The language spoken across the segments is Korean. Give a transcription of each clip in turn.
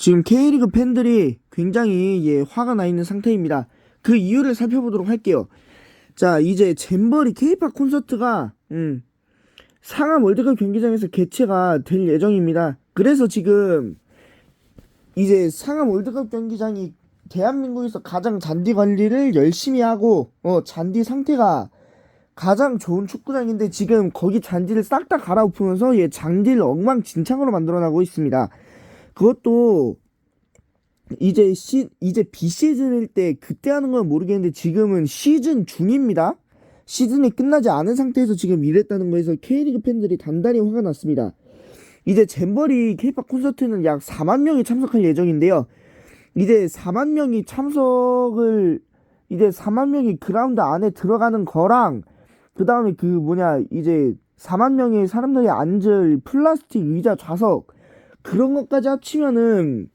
지금 K리그 팬들이 굉장히 예, 화가 나 있는 상태입니다. 그 이유를 살펴보도록 할게요. 자, 이제 잼버리 K팝 콘서트가 음, 상암 월드컵 경기장에서 개최가 될 예정입니다. 그래서 지금 이제 상암 월드컵 경기장이 대한민국에서 가장 잔디 관리를 열심히 하고 어, 잔디 상태가 가장 좋은 축구장인데 지금 거기 잔디를 싹 다 갈아엎으면서 예, 잔디를 엉망진창으로 만들어나고 있습니다. 그것도 이제 시 이제 비시즌일 때 그때 하는 건 모르겠는데 지금은 시즌 중입니다. 시즌이 끝나지 않은 상태에서 지금 이랬다는 거에서 K리그 팬들이 단단히 화가 났습니다. 이제 잼버리 K팝 콘서트는 약 4만 명이 참석할 예정인데요. 이제 4만 명이 참석을 이제 4만 명이 그라운드 안에 들어가는 거랑 그 다음에 그 뭐냐 이제 4만 명의 사람들이 앉을 플라스틱 의자 좌석 그런 것까지 합치면은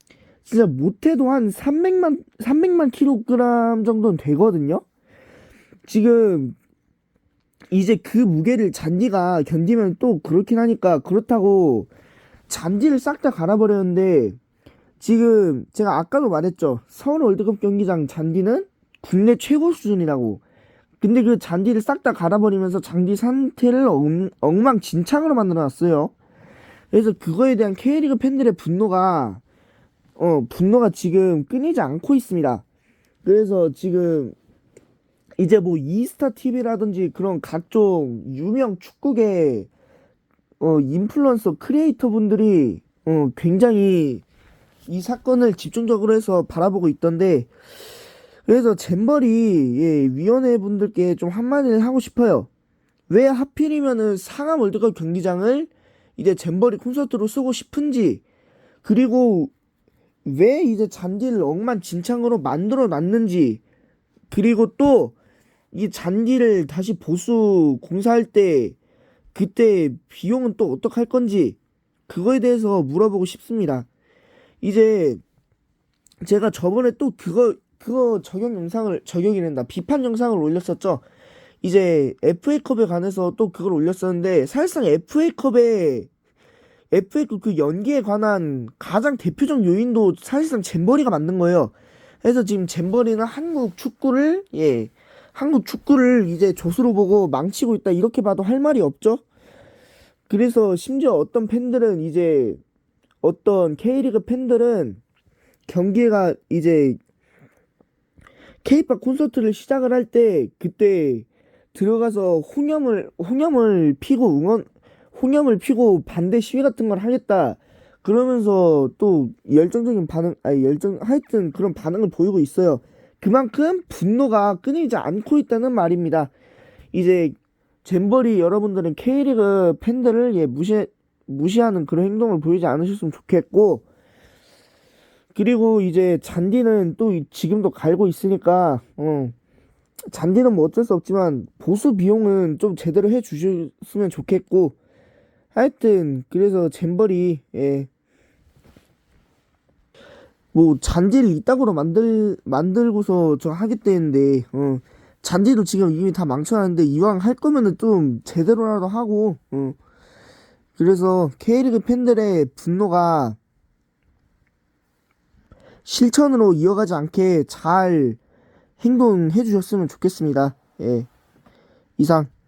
진짜 못해도 한 300만 300만 킬로그램 정도는 되거든요. 지금 이제 그 무게를 잔디가 견디면 또 그렇긴 하니까 그렇다고 잔디를 싹 다 갈아버렸는데 지금 제가 아까도 말했죠. 서울 월드컵 경기장 잔디는 국내 최고 수준이라고. 근데 그 잔디를 싹 다 갈아버리면서 잔디 상태를 엉, 엉망진창으로 만들어놨어요. 그래서 그거에 대한 K리그 팬들의 분노가 어 분노가 지금 끊이지 않고 있습니다. 그래서 지금 이제 뭐 이스타 TV라든지 그런 각종 유명 축구계 어 인플루언서 크리에이터 분들이 어 굉장히 이 사건을 집중적으로 해서 바라보고 있던데 그래서 잼버리 예, 위원회 분들께 좀 한마디를 하고 싶어요. 왜 하필이면은 상암 월드컵 경기장을 이제 잼버리 콘서트로 쓰고 싶은지 그리고 왜 이제 잔디를 엉망진창으로 만들어 놨는지 그리고 또 이 잔디를 다시 보수 공사할 때 그때 비용은 또 어떻게 할 건지 그거에 대해서 물어보고 싶습니다. 이제 제가 저번에 또 그거 그거 적용 영상을 적용이란다 비판 영상을 올렸었죠. 이제 FA컵에 관해서 또 그걸 올렸었는데 사실상 FA컵에 FA컵 그 연기에 관한 가장 대표적 요인도 사실상 잼버리가 만든 거예요. 그래서 지금 잼버리는 한국 축구를 예 한국 축구를 이제 조수로 보고 망치고 있다 이렇게 봐도 할 말이 없죠. 그래서 심지어 어떤 팬들은 이제 어떤 K리그 팬들은 경기가 이제 K팝 콘서트를 시작을 할 때 그때 들어가서 홍염을 홍염을 피고 응원 홍염을 피고 반대 시위 같은 걸 하겠다 그러면서 또 열정적인 반응 아니 열정 하여튼 그런 반응을 보이고 있어요. 그만큼 분노가 끊이지 않고 있다는 말입니다. 이제 잼버리 여러분들은 K리그 팬들을 예 무시 무시하는 그런 행동을 보이지 않으셨으면 좋겠고 그리고 이제 잔디는 또 이- 지금도 갈고 있으니까 어 잔디는 뭐 어쩔 수 없지만 보수 비용은 좀 제대로 해 주셨으면 좋겠고 하여튼 그래서 잼버리 예. 뭐 잔디를 이따구로 만들 만들고서 저 하겠다는데 어 잔디도 지금 이미 다 망쳐놨는데 이왕 할 거면은 좀 제대로라도 하고 어 그래서 K리그 팬들의 분노가 실천으로 이어가지 않게 잘 행동해 주셨으면 좋겠습니다. 예. 이상